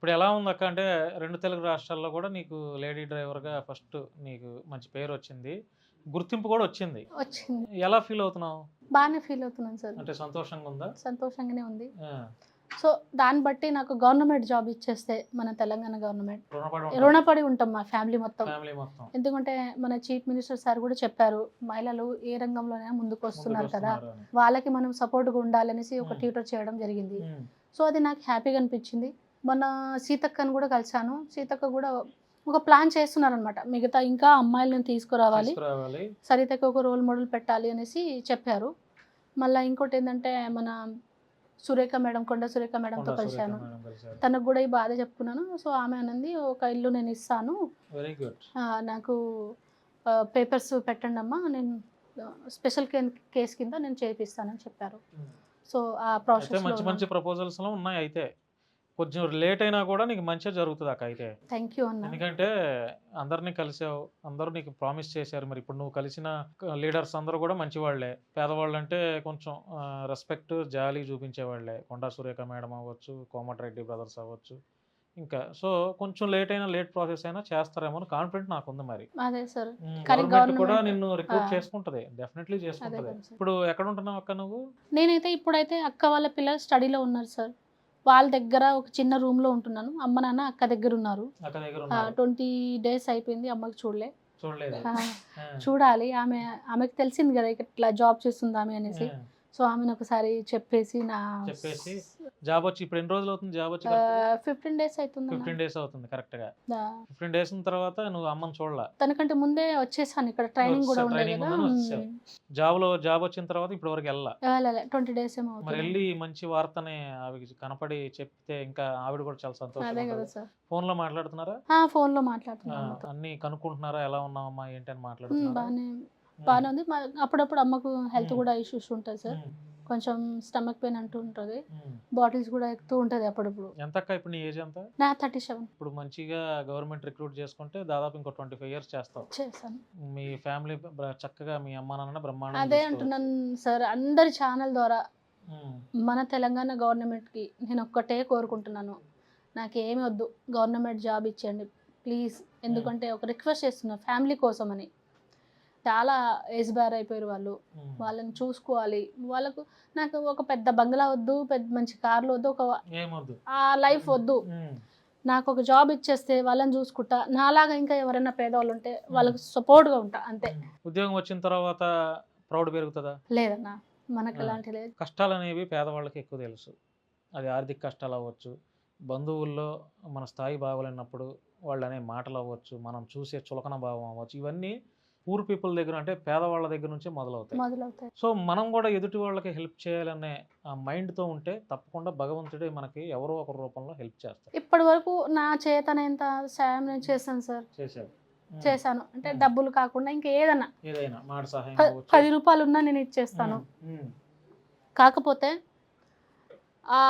ఇప్పుడు ఎలా ఉంది అక్క అంటే రెండు తెలుగు రాష్ట్రాల్లో కూడా నీకు లేడీ డ్రైవర్గా ఫస్ట్ నీకు మంచి పేరు వచ్చింది. గుర్తింపు కూడా వచ్చింది. వచ్చింది. ఎలా ఫీల్ అవుతున్నావు? బాగానే ఫీల్ అవుతున్నాను సార్. అంటే సంతోషంగా ఉందా? సంతోషంగానే ఉంది. సో దాన్ని బట్టి నాకు గవర్నమెంట్ జాబ్ ఇచ్చేస్తే మన తెలంగాణ గవర్నమెంట్ రుణపడి ఉంటాం. మా ఫ్యామిలీ మొత్తం. ఫ్యామిలీ మొత్తం. ఎందుకంటే మన చీఫ్ మినిస్టర్ సార్ కూడా చెప్పారు మహిళలు ఏ రంగంలోనైనా ముందుకు వస్తున్నారు కదా. వాళ్ళకి మనం సపోర్ట్గా ఉండాలనేసి ఒక. ట్యూటర్ చేయడం జరిగింది. సో అది నాకు హ్యాపీగా అనిపించింది. మొన్న సీతక్కని కూడా కలిశాను. సీతక్క కూడా ఒక ప్లాన్ చేస్తున్నారనమాట. మిగతా ఇంకా అమ్మాయిలను తీసుకురావాలి. సరితకి ఒక రోల్ మోడల్ పెట్టాలి అనేసి చెప్పారు. మళ్ళీ ఇంకోటి ఏంటంటే మన సురేఖ మేడం కొండ సురేఖ మేడంతో కలిశాను. తనకు కూడా ఈ బాధ చెప్పుకున్నాను. సో ఆమె అన్నది ఒక ఇల్లు నేను ఇస్తాను. వెరీ గుడ్ ఆ, నాకు పేపర్స్ పెట్టండి అమ్మా నేను స్పెషల్ కేస్ కింద నేను చేపిస్తానని చెప్పారు. సో ఆ ప్రాసెస్ మంచి మంచి ప్రపోజల్స్ ఉన్నాయి అయితే. కొంచెం లేట్ అయినా కూడా నీకు మంచిగా జరుగుతుంది అక్క అయితే. థ్యాంక్ యూ అన్న. ఎందుకంటే అందరినీ కలిసావు అందరూ నీకు ప్రామిస్ చేశారు మరి. ఇప్పుడు నువ్వు కలిసిన లీడర్స్ అందరూ కూడా మంచి వాళ్ళే పేదవాళ్ళు అంటే కొంచెం రెస్పెక్ట్ జాలి చూపించే వాళ్ళే కొండా సురేఖ మేడం అవ్వచ్చు కోమటిరెడ్డి బ్రదర్స్ అవ్వచ్చు. ఇంకా సో కొంచెం లేట్ అయినా లేట్ ప్రాసెస్ అయినా చేస్తారేమో అని కాన్ఫిడెంట్ నాకుంది మరి. అదే సార్ ఉమ్, కానీ గవర్నమెంట్ కూడా నిన్ను రిక్రూట్. చేసుకుంటది. డెఫినెట్లీ చేసుకుంటది. ఇప్పుడు ఎక్కడ ఉంటున్నావు అక్క నువ్వు? నేనైతే ఇప్పుడైతే అక్క వాళ్ళ పిల్లలు స్టడీలో ఉన్నారు సార్ వాళ్ళ దగ్గర ఒక చిన్న రూమ్లో ఉంటున్నాను. అమ్మ నాన్న అక్క దగ్గర ఉన్నారు. ట్వంటీ డేస్ అయిపోయింది అమ్మకి చూడలే. చూడాలి. ఆమె ఆమెకు తెలిసింది కదా ఇట్లా జాబ్ చేస్తుంది ఆమె అనేసి. సో ఆమెను ఒకసారి చెప్పేసి నా చెప్పేసి జాబ్ వచ్చి ఇప్పుడు ఎన్ని రోజులు అవుతుంది? జాబ్ వచ్చి ఫిఫ్టీన్ డేస్ అవుతుంది ఫిఫ్టీన్ డేస్ అవుతుంది కరెక్ట్గా ఫిఫ్టీన్ డేస్ తర్వాత నువ్వు అమ్మని చూడలా? తనకంటే ముందే వచ్చేసాను ఇక్కడ ట్రైనింగ్ కూడా వచ్చేసావు. జాబ్లో జాబ్ వచ్చిన తర్వాత ఇప్పటి వరకు వెళ్ళా ట్వంటీ డేస్ ఏమో మరి వెళ్ళి మంచి వార్తని ఆవిడ కనపడి చెప్తే ఇంకా ఆవిడ కూడా చాలా సంతోషం ఫోన్లో మాట్లాడుతున్నారా? ఫోన్లో ఆ, మాట్లాడుతున్నాను అన్ని కనుక్కుంటున్నారా? ఎలా ఉన్నావమ్మా? ఏంటి అని మాట్లాడుతున్నారా? బాగానే ఉంది. మా- అప్పుడప్పుడు అమ్మకు హెల్త్. కూడా ఇష్యూస్ ఉంటుంది సార్. కొంచెం స్టమక్ పెయిన్ అంటూ ఉంటుంది. బాటిల్స్ కూడా ఎక్కుతూ ఉంటుంది అప్పుడప్పుడు. ఎంత అక్క ఇప్పుడు నీ ఏజ్ ఎంత? నా థర్టీ సెవెన్. ఇప్పుడు మంచిగా గవర్నమెంట్ రిక్రూట్ చేసుకుంటే దాదాపు ఇంకో ట్వంటీ ఫైవ్ ఇయర్స్ చేస్తావు. చేశాను మీ ఫ్యామిలీ చక్కగా మీ అమ్మా నాన్న బ్రహ్మాండం అదే అంటున్నాను సార్. అందరి ఛానల్ ద్వారా మన తెలంగాణ గవర్నమెంట్కి నేను ఒక్కటే కోరుకుంటున్నాను. నాకేమి వద్దు. గవర్నమెంట్ జాబ్ ఇచ్చేయండి. ప్లీజ్. ఎందుకంటే ఒక రిక్వెస్ట్ చేస్తున్నా ఫ్యామిలీ కోసం అని చాలా ఏజ్ బార్ అయిపోయారు వాళ్ళు వాళ్ళని చూసుకోవాలి. వాళ్ళకు నాకు ఒక పెద్ద బంగ్లా వద్దు పెద్ద మంచి కార్లు వద్దు ఒక ఆ లైఫ్ వద్దు. నాకు ఒక జాబ్ ఇచ్చేస్తే వాళ్ళని చూసుకుంటా. నాలాగా ఇంకా ఎవరైనా పేదవాళ్ళు ఉంటే వాళ్ళకి సపోర్ట్గా ఉంటా అంతే. ఉద్యోగం వచ్చిన తర్వాత ప్రౌడ్ పెరుగుతుందా? లేదన్నా మనకు. ఎలాంటి లేదు. కష్టాలు అనేవి పేదవాళ్ళకి ఎక్కువ తెలుసు. అది ఆర్థిక కష్టాలు అవ్వచ్చు బంధువుల్లో మన స్థాయి బాగోలేనప్పుడు వాళ్ళు అనే మాటలు అవ్వచ్చు మనం చూసే చులకన భావం అవ్వచ్చు. ఇవన్నీ పూర్ పీపుల్ దగ్గర అంటే పేదవాళ్ళ దగ్గర నుంచే మొదలవుతాయి. మొదలవుతాయి. సో మనం కూడా ఎదుటి వాళ్ళకి హెల్ప్ చేయాలనే మైండ్తో ఉంటే తప్పకుండా భగవంతుడే మనకి ఎవరో ఒక రూపంలో హెల్ప్ చేస్తాడు. ఇప్పటి వరకు నా చేతనైంత సాయం నేను చేశాను సార్. ఉమ్, చేశాను. అంటే. డబ్బులు కాకుండా ఇంకా ఏదన్నా. ఏదైనా మాట సహాయం. పది రూపాయలు ఉన్నా నేను ఇచ్చేస్తాను. కాకపోతే ఆ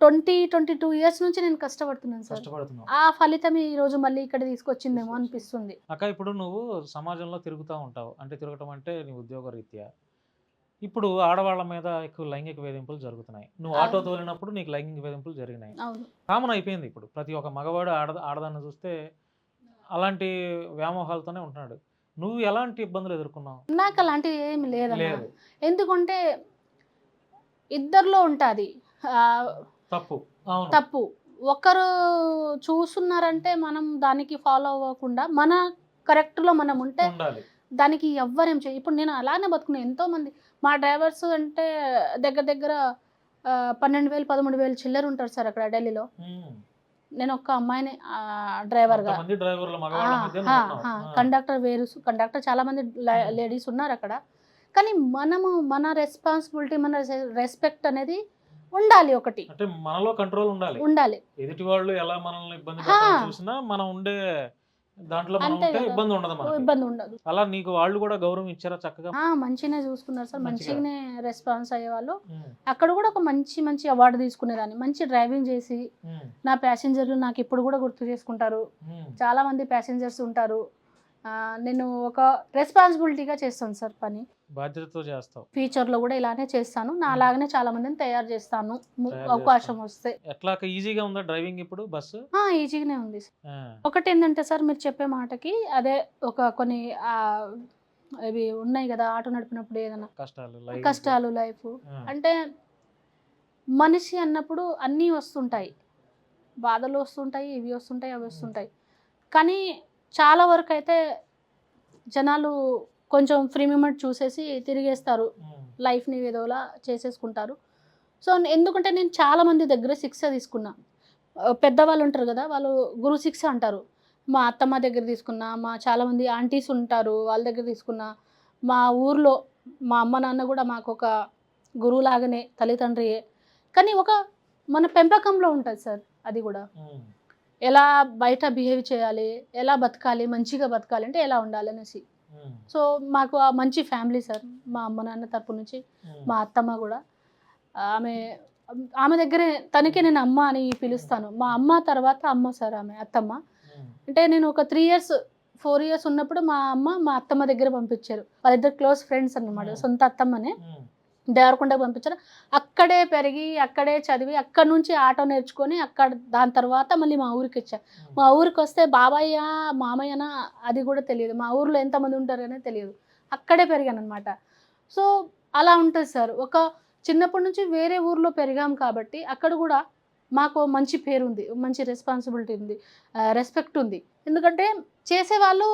ట్వంటీ ట్వంటీ టూ ఇయర్స్ నుంచి నేను కష్టపడుతున్నాను సార్. కష్టపడుతున్నావు. ఆ ఫలితం ఈ రోజు మళ్ళీ ఇక్కడ తీసుకొచ్చిందేమో అనిపిస్తుంది. అక్క ఇప్పుడు నువ్వు సమాజంలో తిరుగుతూ ఉంటావు. అంటే తిరగటం అంటే నీ ఉద్యోగ రీత్యా. ఇప్పుడు ఆడవాళ్ళ మీద ఎక్కువ లైంగిక వేధింపులు జరుగుతున్నాయి. నువ్వు ఆటో. తోలినప్పుడు నీకు లైంగిక వేధింపులు జరిగినాయి. కామన్ అయిపోయింది ఇప్పుడు. ప్రతి ఒక్క మగవాడు ఆడ ఆడదాన్ని చూస్తే అలాంటి వ్యామోహాలతోనే ఉంటున్నాడు. నువ్వు ఎలాంటి ఇబ్బందులు ఎదుర్కొన్నావు? నాకు అలాంటివి ఏమి లేదు. ఎందుకంటే ఇద్దరిలో ఉంటుంది. తప్పు. తప్పు. ఒకరు చూస్తున్నారంటే మనం దానికి ఫాలో అవ్వకుండా మన కరెక్ట్లో మనం ఉంటే దానికి ఎవ్వరేం చేయ ఇప్పుడు నేను అలానే బతుకున్నాను ఎంతో మంది మా డ్రైవర్స్ అంటే దగ్గర దగ్గర పన్నెండు వేలు పదమూడు వేలు చిల్లర ఉంటారు సార్ అక్కడ ఢిల్లీలో. నేను ఒక్క అమ్మాయిని డ్రైవర్గా. కండక్టర్ వేరు కండక్టర్ చాలా మంది. లేడీస్ ఉన్నారు అక్కడ. కానీ మనము మన రెస్పాన్సిబిలిటీ మన రెస్పెక్ట్ అనేది ఉండాలి ఒకటి. అంటే మనలో కంట్రోల్ ఉండాలి. ఉండాలి. ఎదుటి వాళ్ళు ఎలా మనల్ని ఇబ్బంది చూసినా మనం ఉండే దాంట్లో. ఇబ్బంది ఉండదు ఇబ్బంది ఉండదు. అలా నీకు వాళ్ళు కూడా గౌరవం ఇచ్చారా చక్కగా? మంచిగానే చూసుకున్నారు సార్. మంచిగా. మంచిగానే రెస్పాన్స్ అయ్యేవాళ్ళు. అక్కడ కూడా ఒక మంచి మంచి అవార్డు తీసుకునేదాన్ని. మంచి డ్రైవింగ్ చేసి నా ప్యాసింజర్లు నాకు ఇప్పుడు కూడా గుర్తు చేసుకుంటారు. చాలా మంది ప్యాసింజర్స్ ఉంటారు. నేను ఒక రెస్పాన్సిబిలిటీగా చేస్తాను సార్ పని. బాధ్యతతో చేస్తావు. ఫ్యూచర్లో కూడా ఇలానే చేస్తాను. నా. లాగానే చాలా మందిని తయారు చేస్తాను అవకాశం వస్తే. ఎట్లా ఈజీగా ఉందా డ్రైవింగ్ ఇప్పుడు బస్సు? ఈజీగానే ఉంది ఒకటి ఏంటంటే సార్ మీరు చెప్పే మాటకి అదే ఒక కొన్ని ఇవి ఉన్నాయి కదా ఆటో నడిపినప్పుడు ఏదైనా. కష్టాలు. కష్టాలు లైఫ్. అంటే మనిషి అన్నప్పుడు అన్నీ వస్తుంటాయి. బాధలు వస్తుంటాయి ఇవి వస్తుంటాయి అవి వస్తుంటాయి. కానీ చాలా వరకు అయితే జనాలు కొంచెం ఫ్రీ మూమెంట్ చూసేసి తిరిగేస్తారు. లైఫ్ని ఏదోలా చేసేసుకుంటారు. సో ఎందుకంటే నేను చాలా మంది దగ్గర శిక్ష తీసుకున్నా. పెద్దవాళ్ళు ఉంటారు కదా వాళ్ళు గురు శిక్ష అంటారు. మా అత్తమ్మ దగ్గర తీసుకున్నా మా చాలామంది ఆంటీస్ ఉంటారు వాళ్ళ దగ్గర తీసుకున్నా. మా ఊర్లో మా అమ్మ నాన్న కూడా మాకు ఒక గురువు లాగానే తల్లిదండ్రియే. కానీ ఒక మన పెంపకంలో ఉంటుంది సార్ అది కూడా. ఎలా బయట బిహేవ్ చేయాలి ఎలా బతకాలి మంచిగా బతకాలి అంటే ఎలా ఉండాలి అనేసి. సో మాకు ఆ మంచి ఫ్యామిలీ సార్ మా అమ్మ నాన్న తరపు నుంచి ఉమ్, మా అత్తమ్మ కూడా. ఆమె ఆమె దగ్గరే తనకే నేను అమ్మ అని పిలుస్తాను. మా అమ్మ తర్వాత అమ్మ సార్ ఆమె అత్తమ్మ. ఉమ్, అంటే నేను ఒక త్రీ ఇయర్స్ ఫోర్ ఇయర్స్ ఉన్నప్పుడు మా అమ్మ మా అత్తమ్మ దగ్గర పంపించారు. వాళ్ళిద్దరు క్లోజ్ ఫ్రెండ్స్ అన్నమాట Hmm. సొంత అత్తమ్మనే. ఉమ్, దేవరకొండకు పంపించారు. అక్కడే పెరిగి అక్కడే చదివి అక్కడ నుంచి ఆటో నేర్చుకొని అక్కడ దాని తర్వాత మళ్ళీ మా ఊరికి ఉమ్, మా ఊరికి వస్తే బాబాయ్య మామయ్యనా అది కూడా తెలియదు. మా ఊర్లో ఎంతమంది ఉంటారనే తెలియదు. అక్కడే పెరిగాను అనమాట సో అలా ఉంటుంది సార్. ఒక చిన్నప్పటి నుంచి వేరే ఊర్లో పెరిగాం కాబట్టి అక్కడ కూడా మాకు మంచి పేరు ఉంది. మంచి రెస్పాన్సిబిలిటీ ఉంది. రెస్పెక్ట్ ఉంది. ఎందుకంటే చేసేవాళ్ళు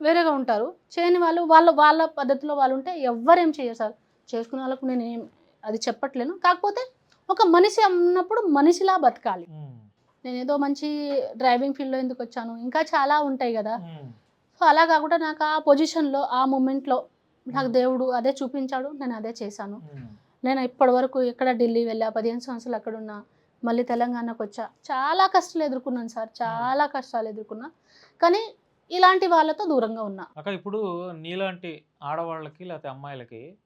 వేరేగా ఉంటారు. చేయని వాళ్ళు వాళ్ళ వాళ్ళ పద్ధతిలో వాళ్ళు ఉంటే ఎవ్వరేం చేయరు సార్. చేసుకునే వాళ్ళకు నేను ఏం అది చెప్పట్లేను. కాకపోతే ఒక మనిషి ఉన్నప్పుడు మనిషిలా బతకాలి. నేను ఏదో మంచి డ్రైవింగ్ ఫీల్డ్లో ఎందుకు వచ్చాను? ఇంకా చాలా ఉంటాయి కదా. సో అలా కాకుండా నాకు ఆ పొజిషన్లో ఆ మూమెంట్లో నాకు దేవుడు అదే చూపించాడు. నేను అదే చేశాను. నేను ఇప్పటి వరకు ఎక్కడ ఢిల్లీ వెళ్ళా పదిహేను సంవత్సరాలు అక్కడ ఉన్నా మళ్ళీ తెలంగాణకు వచ్చా చాలా కష్టాలు ఎదుర్కొన్నాను సార్. చాలా కష్టాలు ఎదుర్కొన్నా. కానీ ఇలాంటి వాళ్ళతో దూరంగా ఉన్నా. ఇప్పుడు నీలాంటి ఆడవాళ్ళకి లేకపోతే అమ్మాయిలకి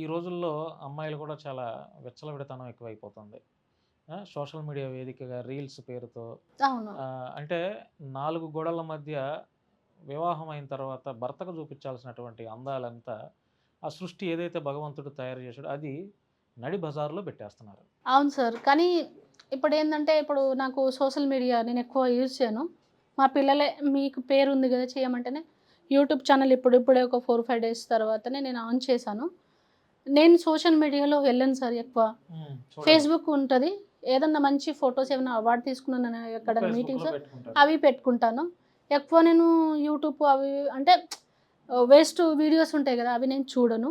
ఈ రోజుల్లో అమ్మాయిలు కూడా చాలా విచ్చలవిడతనం ఎక్కువైపోతుంది. సోషల్ మీడియా వేదికగా రీల్స్ పేరుతో. అంటే నాలుగు గోడల మధ్య వివాహం అయిన తర్వాత భర్తకు చూపించాల్సినటువంటి అందాలంతా ఆ సృష్టి ఏదైతే భగవంతుడు తయారు చేశాడో అది నడి బజార్లో పెట్టేస్తున్నారు. అవును సార్. కానీ ఇప్పుడు ఏంటంటే ఇప్పుడు నాకు సోషల్ మీడియా నేను ఎక్కువ యూజ్ చేయను. మా పిల్లలే మీకు పేరు ఉంది కదా చేయమంటేనే యూట్యూబ్ ఛానల్ ఇప్పుడు ఇప్పుడే ఒక ఫోర్ ఫైవ్ డేస్ తర్వాతనే నేను ఆన్ చేశాను. నేను సోషల్ మీడియాలో వెళ్ళను సార్ ఎక్కువ. ఫేస్బుక్ ఉంటుంది. ఏదన్నా మంచి ఫొటోస్ ఏమైనా అవార్డు తీసుకున్నాను ఎక్కడ మీటింగ్స్. అవి పెట్టుకుంటాను. ఎక్కువ నేను యూట్యూబ్ అవి అంటే వేస్ట్ వీడియోస్ ఉంటాయి కదా అవి నేను చూడను.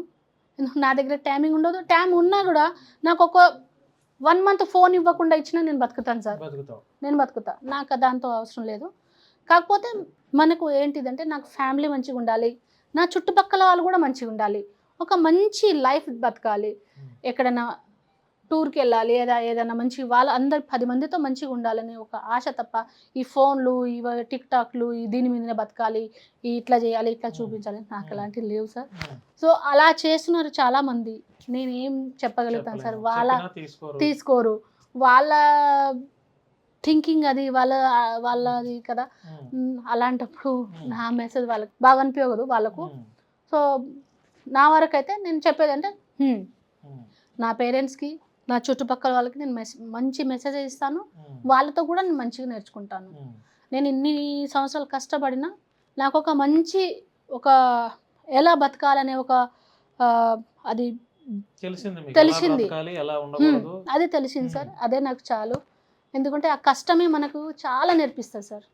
నా దగ్గర టైమింగ్ ఉండదు. టైం ఉన్నా కూడా నాకు ఒక వన్ మంత్ ఫోన్ ఇవ్వకుండా ఇచ్చినా నేను బతుకుతాను సార్. నేను బతుకుతా. నాకు దాంతో అవసరం లేదు. కాకపోతే మనకు ఏంటిదంటే నాకు ఫ్యామిలీ మంచిగా ఉండాలి. నా చుట్టుపక్కల వాళ్ళు కూడా మంచిగా ఉండాలి. ఒక మంచి లైఫ్ బతకాలి. ఎక్కడైనా టూర్కి వెళ్ళాలి లేదా ఏదైనా మంచి వాళ్ళ అందరు పది మందితో మంచిగా ఉండాలని ఒక ఆశ తప్ప ఈ ఫోన్లు ఇవ టిక్ టాక్లు ఈ దీని మీదనే బతకాలి ఈ ఇట్లా చేయాలి ఇట్లా చూపించాలి నాకు అలాంటివి లేవు సార్. సో అలా చేస్తున్నారు చాలా మంది నేనేం చెప్పగలుగుతాను సార్. వాళ్ళ తీసుకోరు. వాళ్ళ థింకింగ్ అది వాళ్ళ వాళ్ళది కదా. అలాంటప్పుడు. నా మెసేజ్ వాళ్ళకి బాగా అనిపించదు వాళ్ళకు. సో నా వరకు అయితే నేను చెప్పేది అంటే "హ్మ్, ఉమ్, నా పేరెంట్స్కి నా చుట్టుపక్కల వాళ్ళకి నేను మెస్ మంచి మెసేజ్ ఇస్తాను. వాళ్ళతో కూడా నేను మంచిగా నేర్చుకుంటాను. నేను ఇన్ని సంవత్సరాలు కష్టపడినా నాకు ఒక మంచి ఒక ఎలా బతకాలనే ఒక అది తెలిసింది అది తెలిసింది సార్. అదే నాకు చాలు. ఎందుకంటే ఆ కష్టమే మనకు చాలా నేర్పిస్తుంది సార్.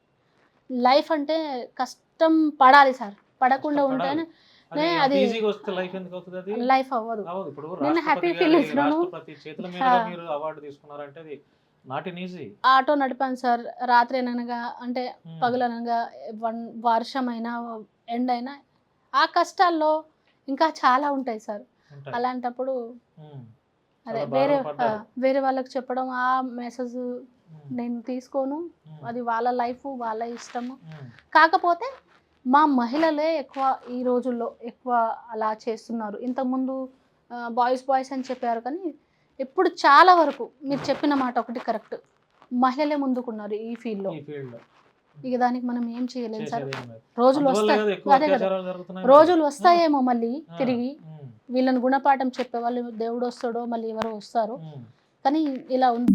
లైఫ్ అంటే కష్టం పడాలి సార్. పడకుండా ఉంటేనే అది అది- ఈజీగా వస్తే లైఫ్ ఎందుకు అవుతుంది అది? లైఫ్ అవ్వదు. ఇప్పుడు నేను happy రాష్ట్రపతి feel గారి- ఇస్తున్నాను. రాష్ట్రపతి చేతుల మీద హా. మీరు అవార్డు తీసుకున్నారంటే అది నాట్ ఇన్ ఈజీ ఆటో నడిపాను సార్. రాత్రి అనగా అంటే పగలనగా వన్ వర్షం అయినా ఎండ్ అయినా ఆ కష్టాల్లో ఇంకా చాలా ఉంటాయి సార్. అలాంటప్పుడు అదే చాలా వేరే వేరే వాళ్ళకి చెప్పడం ఆ మెసేజ్ నేను తీసుకోను. అది వాళ్ళ లైఫ్ వాళ్ళ ఇష్టము. కాకపోతే మా మహిళలే ఎక్కువ ఈ రోజుల్లో ఎక్కువ అలా చేస్తున్నారు. ఇంతకుముందు బాయ్స్ బాయ్స్ అని చెప్పారు కానీ ఇప్పుడు చాలా వరకు మీరు చెప్పిన మాట ఒకటి కరెక్ట్. మహిళలే ముందుకున్నారు ఈ ఫీల్డ్లో ఇక దానికి మనం ఏం చేయలేం సార్. రోజులు వస్తాయి. అదే కదా. రోజులు వస్తాయేమో మళ్ళీ తిరిగి. వీళ్ళని గుణపాఠం చెప్పే వాళ్ళు దేవుడు వస్తాడో మళ్ళీ ఎవరో వస్తారో. కానీ ఇలా ఉంది